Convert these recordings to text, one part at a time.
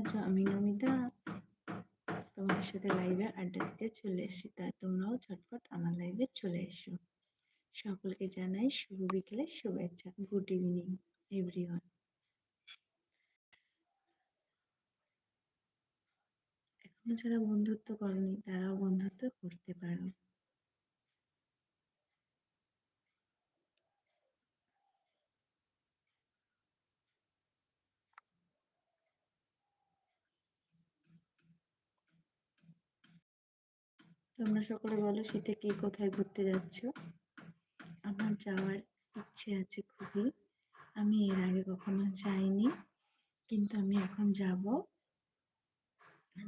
আছো আমি নমিতা তোমাদের সাথে লাইভে আড্ডা দিতে চলে এসেছি। তাই তোমরাও ঝটপট আমার লাইভে চলে এসো। সকলকে জানাই শুভ বিকেলের শুভেচ্ছা। গুড ইভিনিং এভরিওয়ান এখনও যারা বন্ধুত্ব করনি, তারাও বন্ধুত্ব করতে পারো। তোমরা সকলে বলো শীতে কে কোথায় ঘুরতে যাচ্ছ? আমার যাওয়ার ইচ্ছে আছে খুবই। আমি এর আগে কখনো যাইনি, কিন্তু আমি এখন যাব।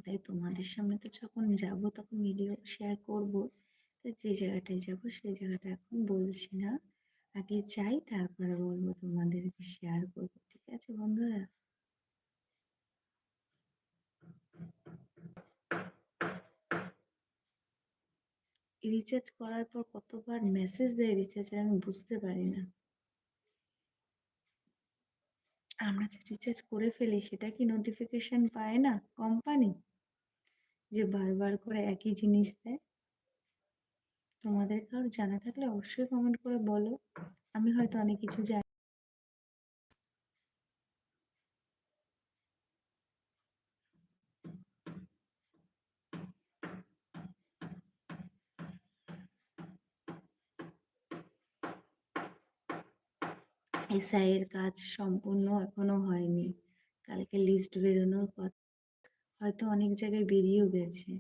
তাই তোমাদের সামনে তো যখন যাব, তখন ভিডিও শেয়ার করব। তাই যে জায়গাটায় যাব সেই জায়গাটা এখন বলছি না। আগে চাই তারপরে বলব তোমাদেরকে শেয়ার করব, ঠিক আছে বন্ধুরা? রিচার্জ করার পর কতবার মেসেজ দেয় রিচার্জের আমি বুঝতে পারি না। আমরা যে রিচার্জ করে ফেলি সেটা কি নোটিফিকেশন পায় না কোম্পানি যে বারবার করে একই জিনিস দেয়? তোমাদের কারোর জানা থাকলে অবশ্যই কমেন্ট করে বলো। আমি হয়তো অনেক কিছু জানি। এসআইয়ের কাজ সম্পূর্ণ এখনও হয়নি। কালকে লিস্ট বেরোনোর কথা হয়তো অনেক জায়গায় বেরিয়েও গেছে।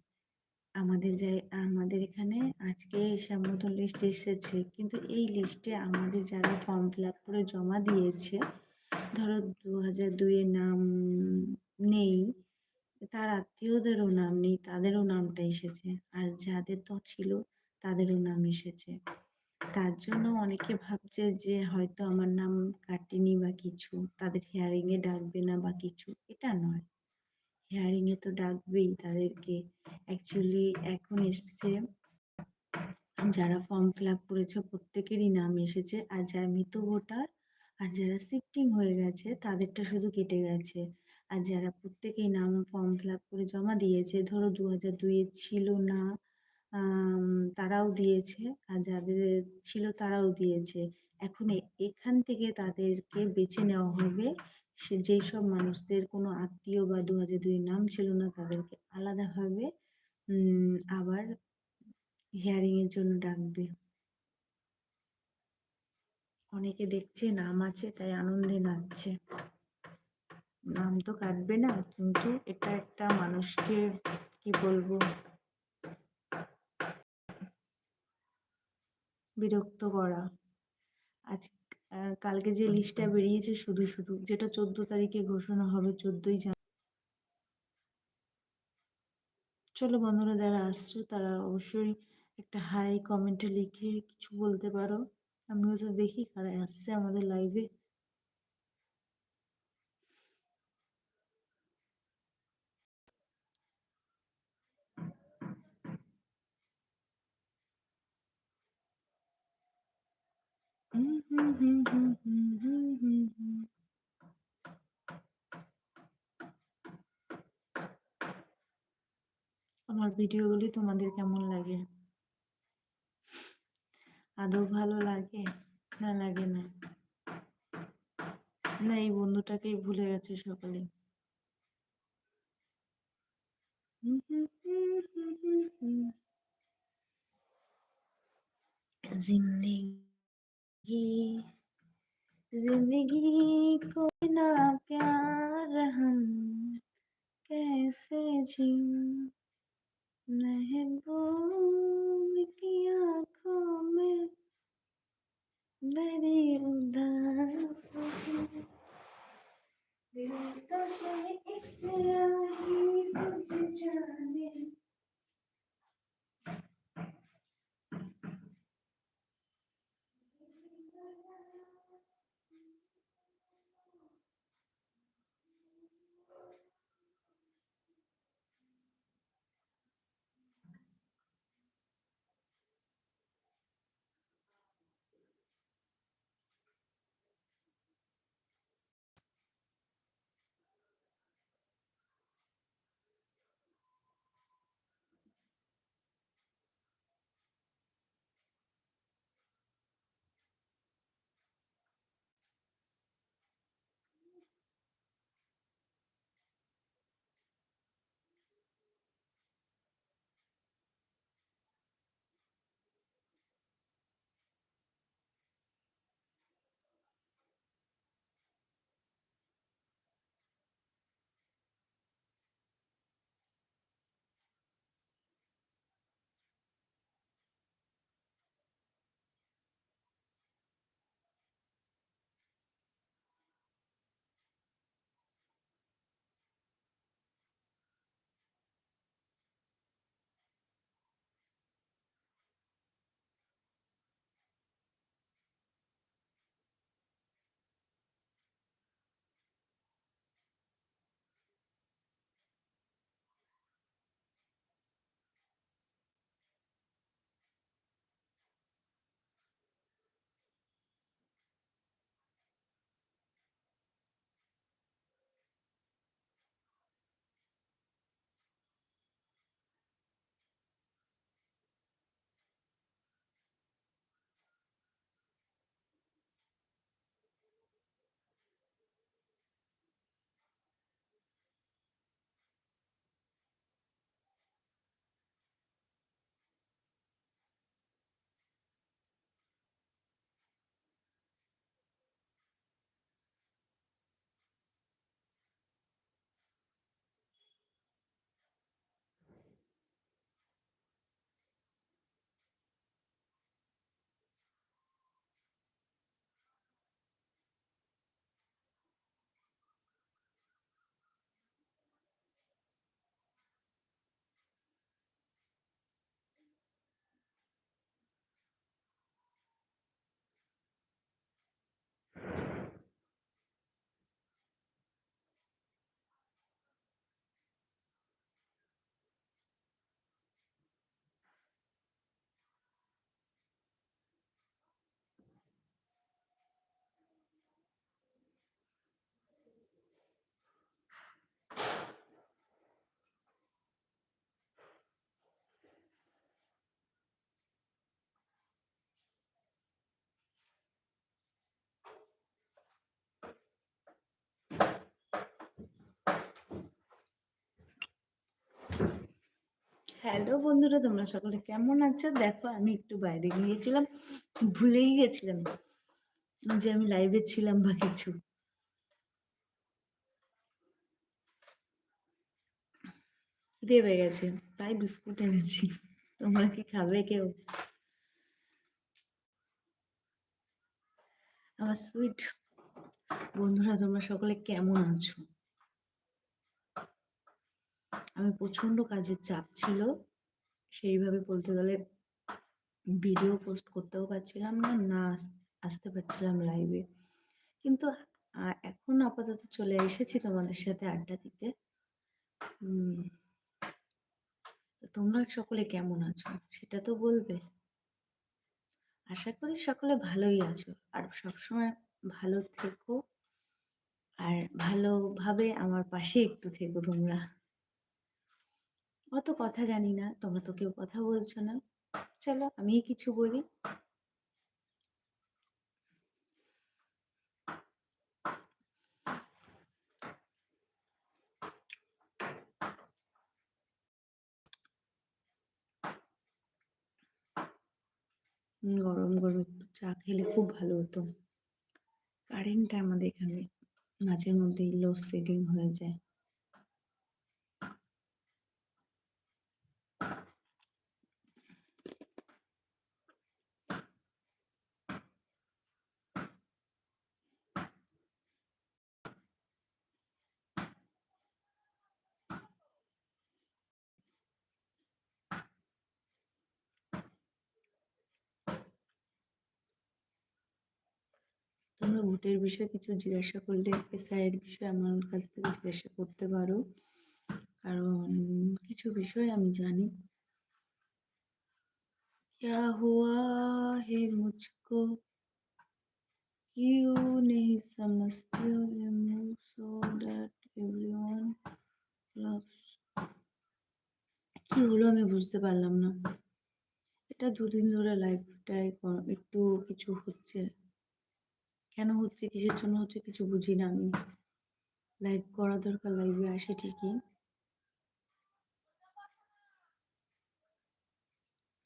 আমাদের যাই, আমাদের এখানে আজকে এসব মতো লিস্ট এসেছে। কিন্তু এই লিস্টে আমাদের যারা ফর্ম ফিল আপ করে জমা দিয়েছে, ধরো দু হাজার দুইয়ের নাম নেই, তার আত্মীয়দেরও নাম নেই, তাদেরও নামটা এসেছে। আর যাদের তো ছিল, তাদেরও নাম এসেছে। তার জন্য অনেকে ভাবছে যে, হয়তো আমার নাম কাটেনি বা কিছু, তাদের হিয়ারিংয়ে ডাকবে না বা কিছু। এটা নয়। হিয়ারিংয়ে তো ডাকবেই, তাদেরকে অ্যাকচুয়ালি এখন এসছে। যারা ফর্ম ফিল আপ করেছে, প্রত্যেকেরই নাম এসেছে। আর যারা মৃত ভোটার আর যারা শিফটিং হয়ে গেছে, তাদেরটা শুধু কেটে গেছে। আর যারা প্রত্যেকেই নাম ফর্ম ফিল আপ করে জমা দিয়েছে, ধরো দু হাজার দুইয়ে ছিল না তারাও দিয়েছে আর যাদের ছিল তারাও দিয়েছে। এখন এখান থেকে তাদেরকে বেছে নেওয়া হবে। সে, যেই সব মানুষদের কোনো আত্মীয় বা দু হাজার দুই নাম ছিল না তাদেরকে আলাদাভাবে আবার হিয়ারিংয়ের জন্য ডাকবে। অনেকে দেখছে নাম আছে, তাই আনন্দে নাচছে। নাম তো কাটবে না, কিন্তু এটা একটা মানুষকে, কি বলব? বিরক্ত করা। আজ কালকে যে লিস্টটা বেরিয়েছে শুধু শুধু যেটা চোদ্দ তারিখে ঘোষণা হবে চোদ্দই জান চলো বন্ধুরা যারা আসছো তারা অবশ্যই একটা হাই কমেন্টে লিখে কিছু বলতে পারো। আমিও তো দেখি কারা আসছে আমাদের লাইভে আমার ভিডিওগুলি তোমাদের কেমন লাগে? আদৌ ভালো লাগে? না লাগে না? না, এই বন্ধুটাকেই ভুলে গেছে সকালে। জিন্দেগি। ज़िंदगी को ना प्यार हम कैसे जी महबूब की आँखों में बड़ी उदास दिल तो है इस कुछ जाने। হ্যালো বন্ধুরা, তোমরা সকলে কেমন আছো? দেখো, আমি একটু বাইরে গিয়েছিলাম, ভুলেই গেছিলাম যে আমি লাইভে ছিলাম বা কিছু। দেবে গেছে, তাই বিস্কুট এনেছি। তোমরা কি খাবে কেউ? আমার সুইট বন্ধুরা, তোমরা সকলে কেমন আছো? আমি প্রচণ্ড কাজের চাপ ছিল। সেইভাবে বলতে গেলে ভিডিও পোস্ট করতেও পারছিলাম না না আসতে পারছিলাম লাইভে কিন্তু এখন আপাতত চলে এসেছি তোমাদের সাথে আড্ডা দিতে। তোমরা সকলে কেমন আছো? সেটা তো বলবে। আশা করি সকলে ভালোই আছো। আর সবসময় ভালো থেকো। আর ভালোভাবে আমার পাশে একটু থেকো তোমরা। অত কথা জানি না, তোমরা তো কেউ কথা বলছো না। চলো আমি কিছু বলি। গরম গরম চা খেলে খুব ভালো হতো। কারেন্টটা আমাদের এখানে মাঝে মধ্যেই লোডশেডিং হয়ে যায় তোমরা ভোটের বিষয়ে কিছু জিজ্ঞাসা করলে এসআইয়ের বিষয়ে আমার কাছ থেকে জিজ্ঞাসা করতে পারো কারণ কিছু বিষয় আমি জানি क्या हुआ है मुझको क्यों नहीं समझते हो ये move so that everyone loves কি হলো আমি বুঝতে পারলাম না এটা দুদিন ধরে লাইফটাই একটু কিছু হচ্ছে কেন হচ্ছে কিসের জন্য হচ্ছে কিছু বুঝি না আমি। লাইভ করা দরকার লাইভে আসে ঠিকই।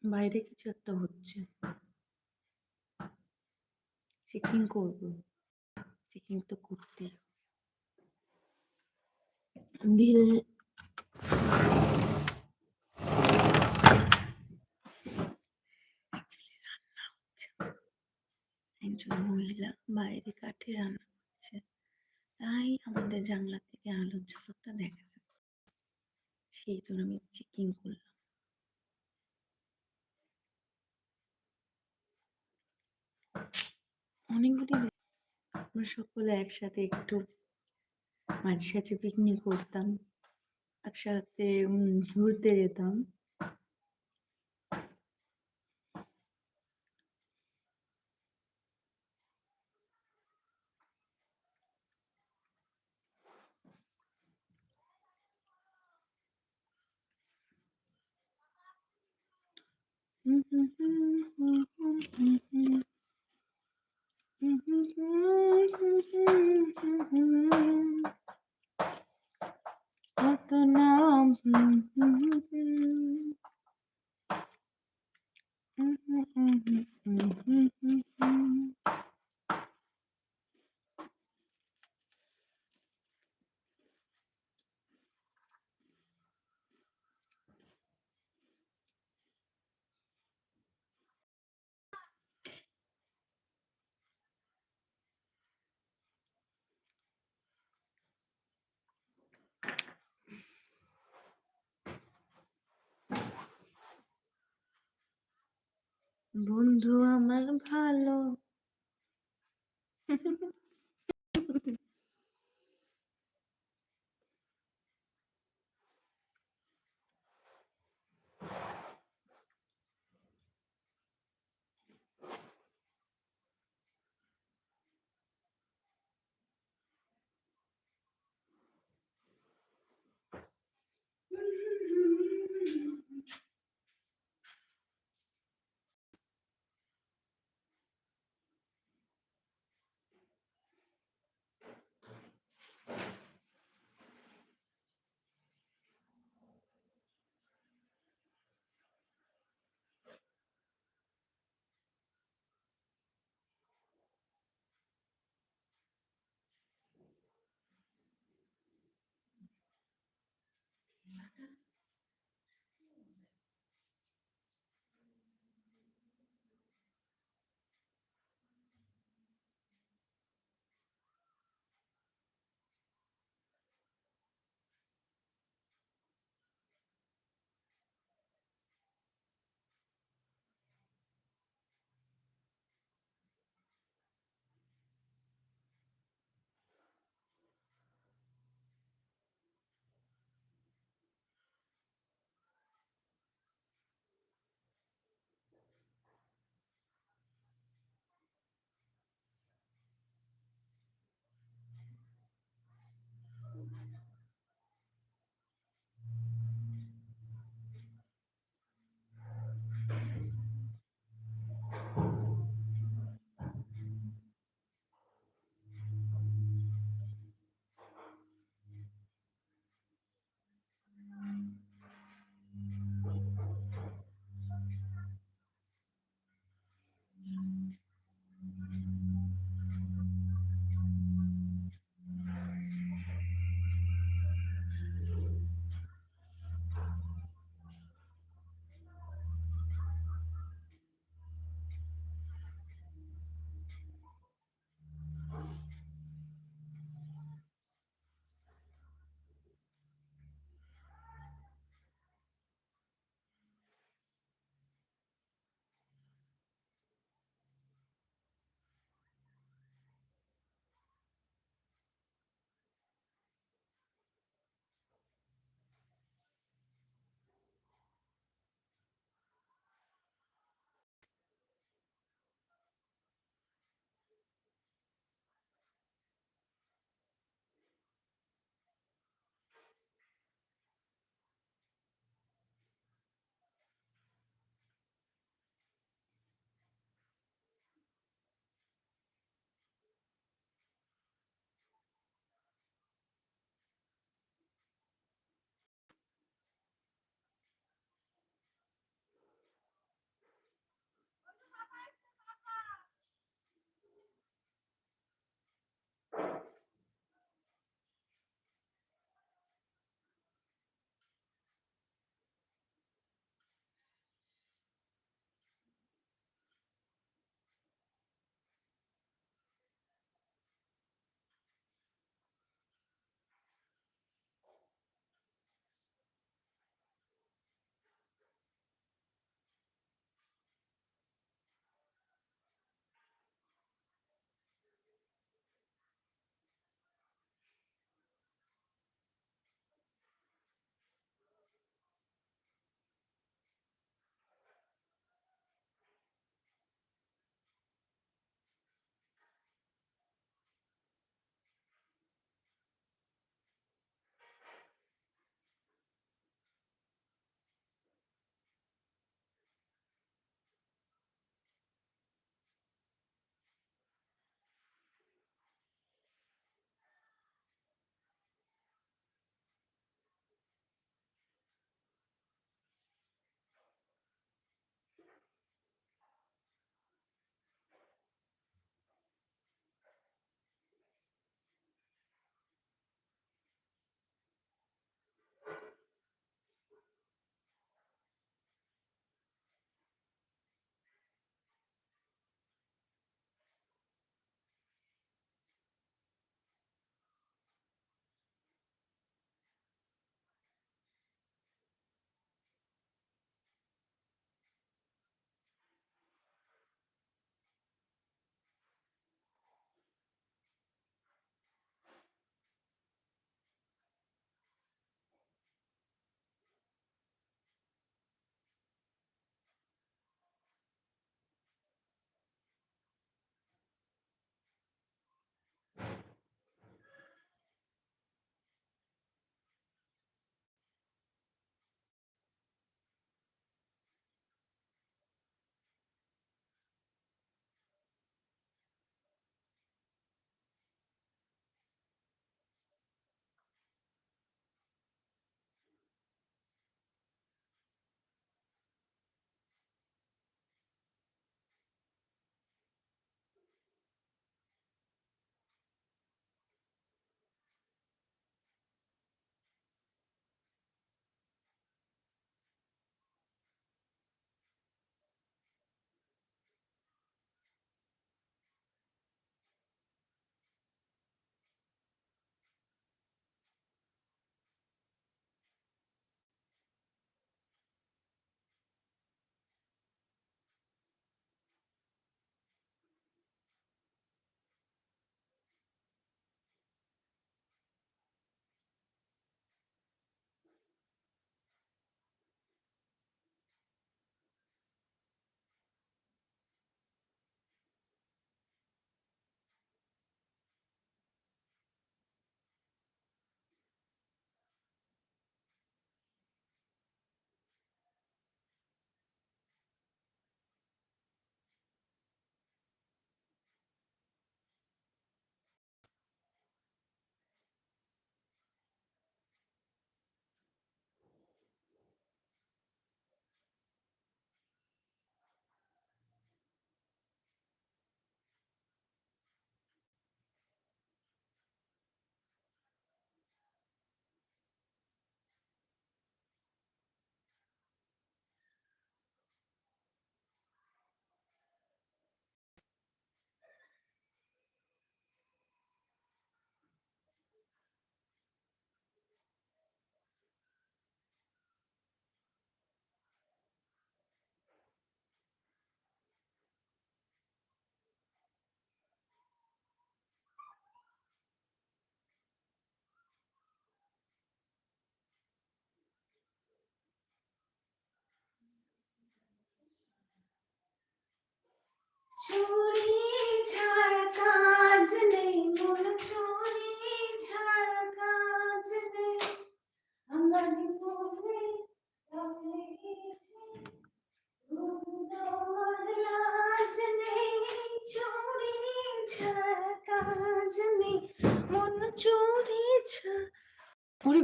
বাইরে কিছু একটা হচ্ছে। চেকিং করব। চেকিং তো করতেই হবে। দিল Actually রান্না হচ্ছে একজন মহিলা বাইরে কাঠে রান্না করছে। তাই আমাদের জানলা থেকে আলোর ঝলকটা দেখা যাচ্ছে। সেই জন্য আমি চেকিং করলাম। অনেকগুলি আমরা সকলে একসাথে একটু মাঝে সাঝে পিকনিক করতাম। একসাথে ঘুরতে যেতাম। নাম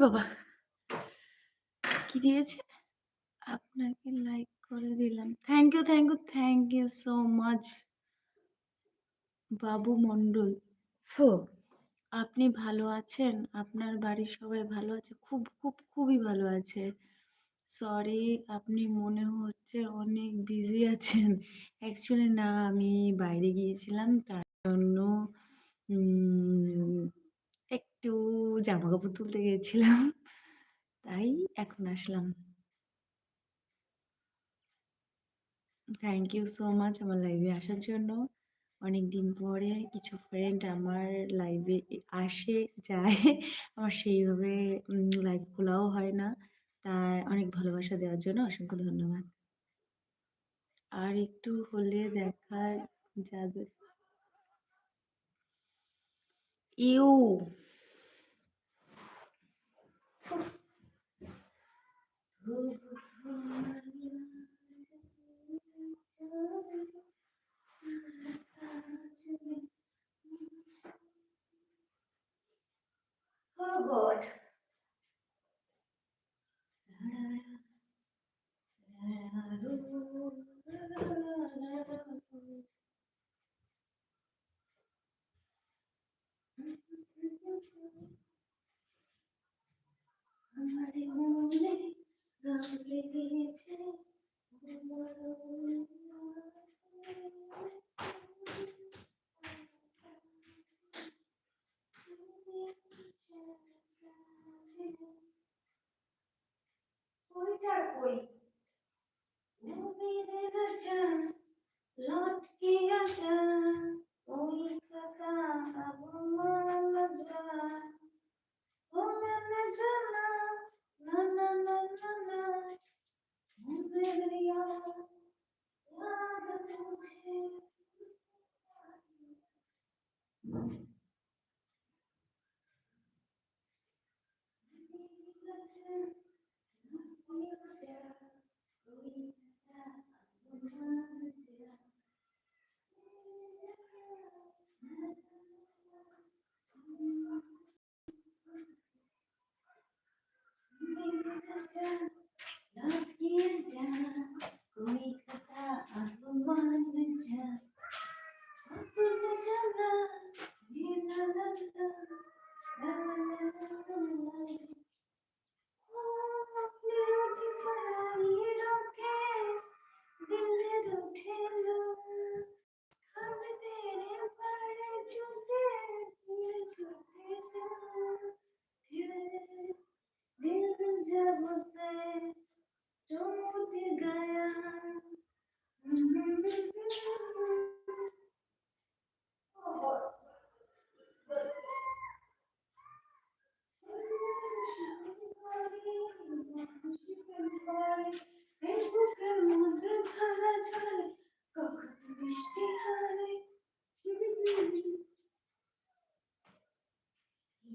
বাবা। কি দিয়েছে? আপনাকে লাইক করে দিলাম। Thank you thank you thank you so much Babu Mondal. হো, আপনি ভালো আছেন? আপনার বাড়ির সবাই ভালো আছে? খুব খুব, খুবই ভালো আছে। সরি আপনি মনে হচ্ছে অনেক বিজি আছেন। অ্যাকচুয়ালি না, আমি বাইরে গিয়েছিলাম, তার জন্য একটু জামা কাপড় তুলতে গিয়েছিলাম তাই এখন আসলাম। থ্যাংক ইউ সো মাচ আমার লাইভে আসার জন্য। অনেক দিন পরে কিছু ফ্রেন্ড আমার লাইভে আসে, যায়। আমার সেইভাবে লাইভ খোলাও হয় না। তাই অনেক ভালোবাসা দেওয়ার জন্য অসংখ্য ধন্যবাদ। আর একটু হলে দেখা যাবে। You da.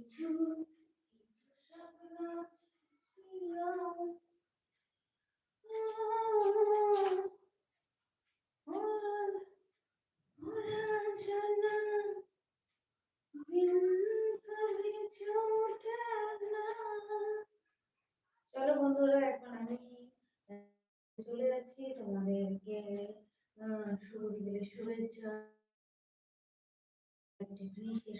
কিছু কিছু দিল চলো বন্ধুরা এখন আমি চলে যাচ্ছি তোমাদেরকে শুভ বিকেলের শুভেচ্ছা। শেষ